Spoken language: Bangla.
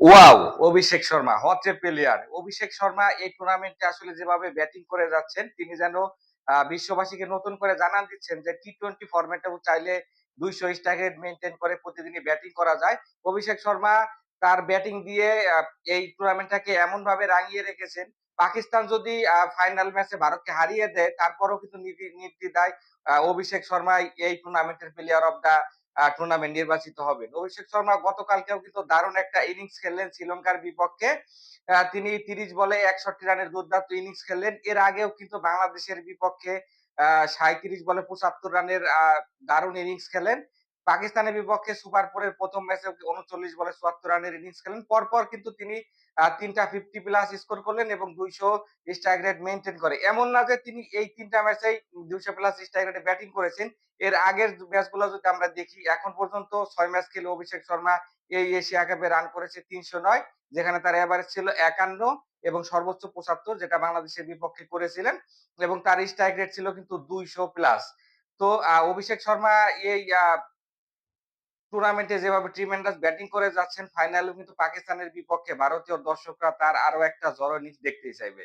Wow Abhishek Sharma a player Abhishek Sharma এই টুর্নামেন্টে আসলে যেভাবে ব্যাটিং করে যাচ্ছেন তিনি যেন বিশ্ববাসীকে নতুন করে জানান দিচ্ছেন যে টি টোয়েন্টি ফরম্যাটেও চাইলে দুইশো স্ট্রাইক মেনটেন করে প্রতিদিনই ব্যাটিং করা যায়। অভিষেক শর্মা তার ব্যাটিং দিয়ে এই টুর্নামেন্টটাকে এমন ভাবে রাঙিয়ে রেখেছেন পাকিস্তান যদি ফাইনাল ম্যাচে ভারতকে হারিয়ে দেয় তারপরেও কিন্তু নির্দি- নির্দ্বিধায় আহ, অভিষেক শর্মা এই টুর্নামেন্টের প্লেয়ার অফ দা টুর্নামেন্ট নির্বাচিত হবেন অভিষেক শর্মা গতকালকেও কিন্তু দারুণ একটা ইনিংস খেললেন শ্রীলঙ্কার বিপক্ষে। তিনি তিরিশ বলে একষট্টি রানের দুর্দান্ত ইনিংস খেললেন। এর আগেও কিন্তু বাংলাদেশের বিপক্ষে আহ সাঁত্রিশ বলে পঁচাত্তর রানের আহ, দারুণ ইনিংস খেলেন। পাকিস্তানের বিপক্ষে সুপার ফোরের প্রথম ম্যাচে উনচল্লিশ বলে চুয়াত্তর রানের ইনিংস খেলেন। পরপর কিন্তু তিনি তিনটা ফিফটি প্লাস স্কোর করলেন এবং দুইশো স্ট্রাইক রেট মেনটেন করে। এমন না যে তিনি এই তিনটা ম্যাচেই দুইশো প্লাস স্ট্রাইক রেটে ব্যাটিং করেছেন। এর আগের ম্যাচগুলো যদি আমরা দেখি, এখন পর্যন্ত ছয় ম্যাচ খেলে অভিষেক শর্মা এই এশিয়া কাপে রান করেছে তিনশো নয়, যেখানে তার এভারেজ ছিল একান্ন এবং সর্বোচ্চ পঁচাত্তর, যেটা বাংলাদেশের বিপক্ষে করেছিলেন এবং তার স্ট্রাইক রেট ছিল কিন্তু দুইশো প্লাস তো অভিষেক শর্মা এই টুর্নামেন্টে যেভাবে ট্রিমেন্ডাস ব্যাটিং করে যাচ্ছেন ফাইনালেও কিন্তু পাকিস্তানের বিপক্ষে ভারতীয় দর্শকরা তার আরও একটা জড়ো নিচ দেখতেই চাইবে।